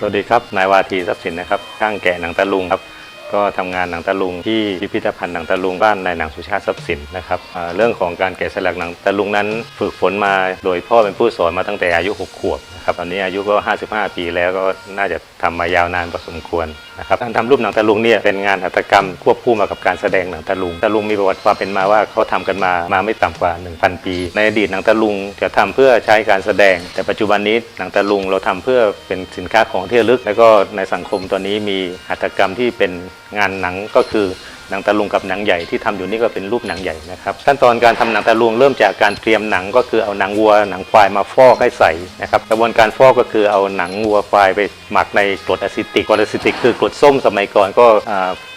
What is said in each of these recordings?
สวัสดีครับ นายวาทีทรัพย์สินนะครับช่างแกะหนังตะลุงครับ ก็ทำงานหนังตะลุงที่พิพิธภัณฑ์หนังตะลุงบ้านนายหนังสุชาติทรัพย์สินนะครับเรื่องของการแกะสลักหนังตะลุงนั้นฝึกฝนมาโดยพ่อเป็นผู้สอนมาตั้งแต่อายุ 6 ขวบนะครับตอนนี้อายุก็ 55 ปีแล้วก็น่าจะทำมายาวนานพอสมควรนะครับการทำรูปหนังตะลุงเนี่ยเป็นงานหัตถกรรมควบคู่มากับการแสดงหนังตะลุงตะลุงมีประวัติความเป็นมาว่าเขาทำกันมามาไม่ต่ำกว่า 1,000 ปี ในอดีตหนังตะลุงจะทำเพื่อใช้การแสดง แต่ปัจจุบันนี้หนังตะลุงเราทำเพื่อเป็นสินค้าของที่ระลึก แล้วก็ในสังคมตอนนี้มีหัตถกรรมที่เป็น งานหนังก็คือหนังตะลุงกับหนังใหญ่ที่ทำอยู่นี่ก็เป็นรูปหนังใหญ่นะครับขั้นตอนการทำหนังตะลุงเริ่มจากการเตรียมหนังก็คือเอาหนังวัวหนังควายมาฟอกให้ใสนะครับกระบวนการฟอกก็คือเอาหนังวัวควายไปหมักในกรดอะซิติกกรดอะซิติกคือกรดส้มสมัยก่อนก็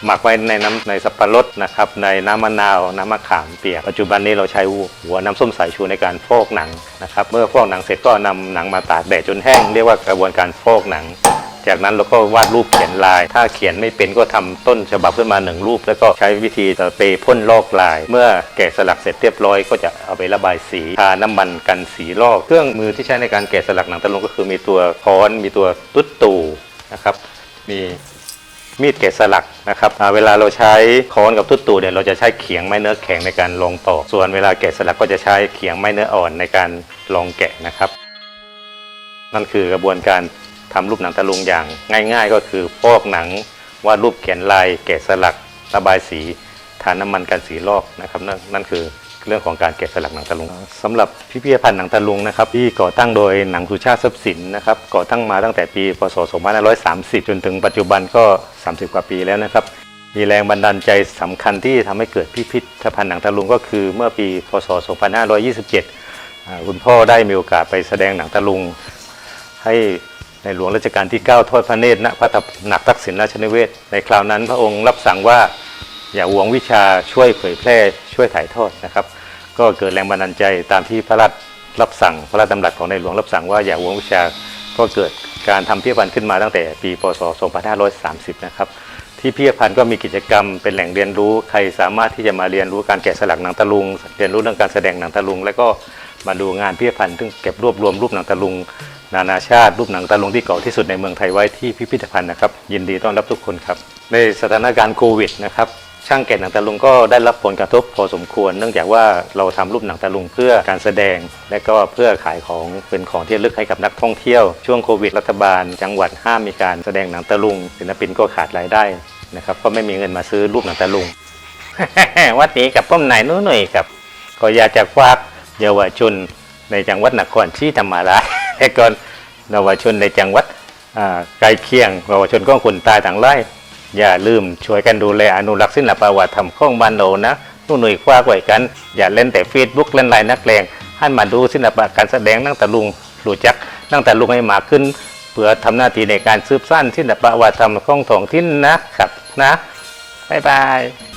หมักไว้ในน้ำในสับปะรดนะครับในน้ำมะนาว น้ำมะขามเปียกปัจจุบันนี้เราใช้หัวน้ำส้มสายชูในการฟอกหนังนะครับเมื่อฟอกหนังเสร็จก็นำหนังมาตากแดดจนแห้งเรียกว่ากระบวนการฟอกหนัง จากนั้นเราก็วาดรูปเขียนลาย ถ้าเขียนไม่เป็นก็ทำต้นฉบับขึ้นมาหนึ่งรูป แล้วก็ใช้วิธีสเปรย์พ่นลอกลาย เมื่อแกะสลักเสร็จเรียบร้อยก็จะเอาไประบายสีทาน้ำมันกันสีลอก เครื่องมือที่ใช้ในการแกะสลักหนังตะลุงก็คือมีตัวค้อนมีตัวตุ๊ดตูนะครับ มีมีดแกะสลักนะครับเวลาเราใช้ค้อนกับตุ๊ดตูเนี่ยเราจะใช้เขียงไม้เนื้อแข็งในการลองตอกส่วนเวลาแกะสลักก็จะใช้เขียงไม้เนื้ออ่อนในการลองแกะนะครับ นั่นคือกระบวนการ ทำรูปหนังตะลุงอย่างง่าย ๆ ก็คือฟอกหนังวาดรูปเขียนลาย แกะสลักระบายสีทาน้ำมันกันสีลอกนะครับนั่นนั่นคือเรื่องของการแกะสลักหนังตะลุงสำหรับพิพิธภัณฑ์หนังตะลุงนะครับที่ก่อตั้งโดยหนังสุชาติทรัพย์สินนะครับก่อตั้งมาตั้งแต่ปีพศ 2530 จนถึงปัจจุบันก็ 30 กว่าปีแล้วนะครับมีแรงบันดาลใจสำคัญที่ทำให้เกิดพิพิธภัณฑ์หนังตะลุงก็คือเมื่อปีพศ 2527อ่าคุณพ่อได้มีโอกาสไปแสดงหนังตะลุงให้ ในหลวงรัชกาลที่ 9 ทอดพระเนตรณพระตำหนักทักษิณราชนิเวศน์ในคราวนั้นพระองค์รับสั่งว่าอย่าหวงวิชาช่วยเผยแพร่ช่วยถ่ายทอดนะครับ ก็เกิดแรงบันดาลใจตามที่พระราชรับสั่งพระราชดำรัสของในหลวงรับสั่งว่าอย่าหวงวิชาก็เกิดการทำพิพิธภัณฑ์ขึ้นมาตั้งแต่ปีพศ 2530 นะครับที่พิพิธภัณฑ์ก็มีกิจกรรมเป็นแหล่งเรียนรู้ใครสามารถที่จะมาเรียนรู้การแกะสลักหนังตะลุง เรียนรู้เรื่องการแสดงหนังตะลุง แล้วก็มาดูงานพิพิธภัณฑ์ซึ่งเก็บรวบรวมรูปหนังตะลุง นานาชาติรูปหนังตะลุงที่เก่าที่สุดในเมืองไทยไว้ที่พิพิธภัณฑ์นะครับยินดีต้อนรับทุกคนครับในสถานการณ์โควิดนะครับช่างแกะหนังตะลุงก็ได้รับผลกระทบพอสมควร เนื่องจากว่าเราทำรูปหนังตะลุงเพื่อการแสดง และก็เพื่อขายของเป็นของที่ระลึกให้กับนักท่องเที่ยว ช่วงโควิดรัฐบาล จังหวัดห้ามมีการแสดงหนังตะลุงศิลปินก็ขาดรายได้นะครับก็ไม่มีเงินมาซื้อรูปหนังตะลุงวัดนี้กับป้อมไหนนู้นหน่อยครับ ก็อยากจะฝากเยาวชนในจังหวัดนครศรีธรรมราช และก่อนเยาวชนในจังหวัดใกล้เคียงเยาวชนของคนตายต่างไร่อย่าลืมช่วยกันดูแลอนุรักษ์ศิลปวัฒนธรรมของบ้านเรานะนู่นหน่วยคว้าไว้กัน อย่าเล่นแต่เฟซบุ๊กเล่นไลน์นักเลงหันมาดูศิลปะการแสดงนั่งตะลุงรู้จักนั่งตะลุงให้มากขึ้น เพื่อทำหน้าที่ในการสืบสานศิลปะวัฒนธรรมของท้องถิ่นนะครับนะบ๊ายบาย